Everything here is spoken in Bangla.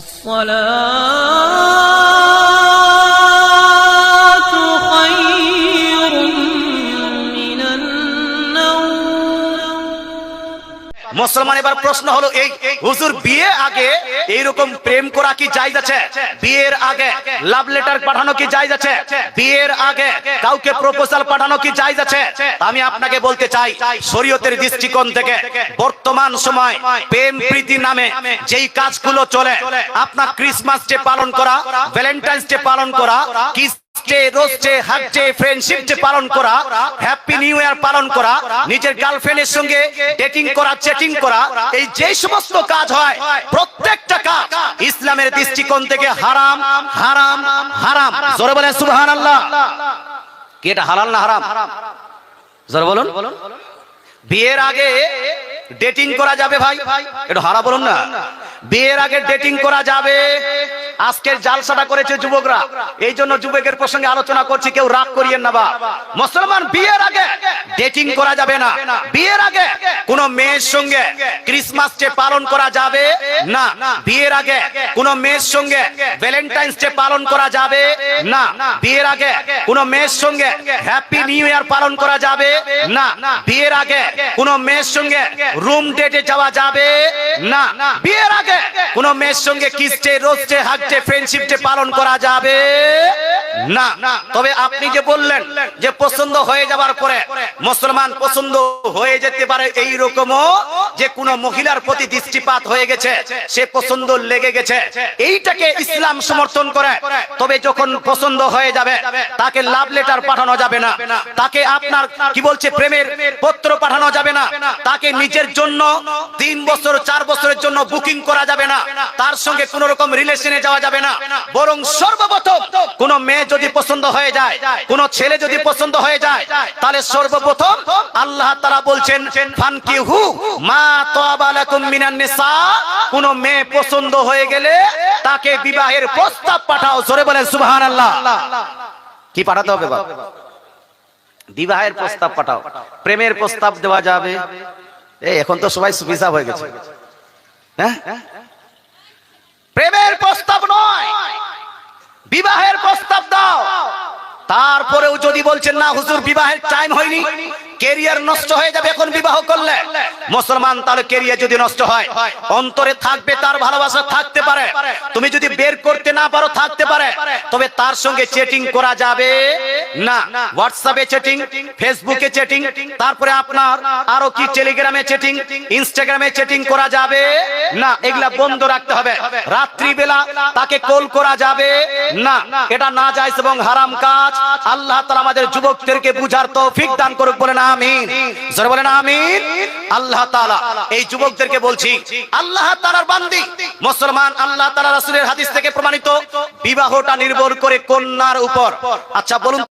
الصلاة মুসলমান, এবার প্রশ্ন হলো, এই হুজুর বিয়ে আগে এইরকম প্রেম করা কি জায়েজ আছে? বিয়ের আগে লাভ লেটার পাঠানো কি জায়েজ আছে? বিয়ের আগে কাউকে প্রপোজাল পাঠানো কি জায়েজ আছে? আমি আপনাকে বলতে চাই, শরীয়তের দৃষ্টিকোণ থেকে বর্তমান সময় প্রেম প্রীতি নামে যেই কাজগুলো চলে, আপনার ক্রিসমাস ডে পালন করা ভ্যালেন্টাইন্স ডে পালন করা কি ফ্রেন্ডশিপ পালন করা হ্যাপি নিউ ইয়ার পালন করা, নিজের গার্লফ্রেন্ডের সঙ্গে ডেটিং করা চ্যাটিং করা, এই সমস্ত কাজ হয়, প্রত্যেকটা ইসলামের দৃষ্টিকোণ থেকে হারাম হারাম হারাম। জোরে বলেন, সুবহানাল্লাহ। কি এটা না হারাম? জোরে বলুন। বিয়ের আগে ডেটিং করা যাবে ভাই। একটু হারা বলুন না। বিয়ের আগে ডেটিং করা যাবে। আজকের জালসাটা করেছে যুবকরা। এই জন্য যুবকের প্রসঙ্গে আলোচনা করছি, কেউ রাগ করিয়েন না বা। মুসলমান বিয়ের আগে ডেটিং করা যাবে না। বিয়ের আগে কোন মেয়ের সঙ্গে ক্রিসমাস ডে পালন করা যাবে না। বিয়ের আগে কোন মেয়ের সঙ্গে ভ্যালেন্টাইন্স ডে পালন করা যাবে না। বিয়ের আগে কোন মেয়ের সঙ্গে হ্যাপি নিউ ইয়ার পালন করা যাবে না। বিয়ের আগে কোন মেয়ের সঙ্গে রুম ডেটে যাওয়া যাবে না। বিয়ের আগে কোন মেয়ের সঙ্গে কিস্টে রোস্টে হাঁটতে ফ্রেন্ডশিপটে পালন করা যাবে? না, তবে আপনি যে বললেন যে পছন্দ হয়ে যাবার পরে মুসলমান পছন্দ হয়ে যেতে পারে এই রকমও যে কোন মহিলার প্রতি দৃষ্টিপাত হয়ে গেছে, সে পছন্দ লেগে গেছে, এইটাকে ইসলাম সমর্থন করে। তবে যখন পছন্দ হয়ে যাবে, তাকে লাভ লেটার পাঠানো যাবে না, তাকে আপনার কি বলছে, প্রেমের পত্র পাঠানো যাবে না, তাকে নিজের জন্য তিন বছর, চার বছরের জন্য বুকিং করা যাবে না, তার সঙ্গে কোন রকম রিলেশনে যাওয়া যাবে না, বরং সর্বপ্রথম কোন মেয়ে যদি পছন্দ হয়ে যায়, কোন ছেলে যদি পছন্দ হয়ে যায়, তাহলে সর্বপ্রথম আল্লাহ তারা বলছেন, ফানকিহু মা তাবালাকুম কোন মেয়ে পছন্দ হয়ে গেলে তাকে বিবাহের প্রস্তাব পাঠাও, জোরে বলেন সুবহানাল্লাহ। কি পাঠাতে হবে বাবা বিবাহের প্রস্তাব পাঠাও। প্রেমের প্রস্তাব দেওয়া যাবে। এই, এখন তো সবাই সুবিধা হয়ে গেছে। হ্যাঁ? প্রেমের প্রস্তাব নয় বিবাহের প্রস্তাব দাও তারপরেও যদি বলছেন না হুজুর বিবাহের টাইম হয়নি। কেরিয়ার নষ্ট হয়ে যাবে এখন বিবাহ করলে। মুসলমান তার কেরিয়ার যদি নষ্ট হয়, অন্তরে থাকবে, তার ভালোবাসা থাকতে পারে। তুমি যদি বের করতে না পারো, থাকতে পারে। তবে তার সঙ্গে চেটিং করা যাবে না। হোয়াটসঅ্যাপে চেটিং ফেসবুকে চেটিং তারপরে আপনার আরও কি টেলিগ্রামে চেটিং ইনস্টাগ্রামে চেটিং করা যাবে না। এগুলা বন্ধ রাখতে হবে। রাত্রি বেলা তাকে কল করা যাবে না। এটা না যায় এবং হারাম কাজ। আল্লাহ তাআলা আমাদের যুবকদেরকে বুঝার তৌফিক দান করুক বলেন আমিন। জোরে বলেন আমিন। আল্লাহ তাআলা, এই যুবকদেরকে বলছি, আল্লাহ তাআলার বান্দি, মুসলমান আল্লাহ তাআলা রাসূলের হাদিস থেকে প্রমাণিত, বিবাহটা নির্ভর করে কন্যার উপর। আচ্ছা বলুন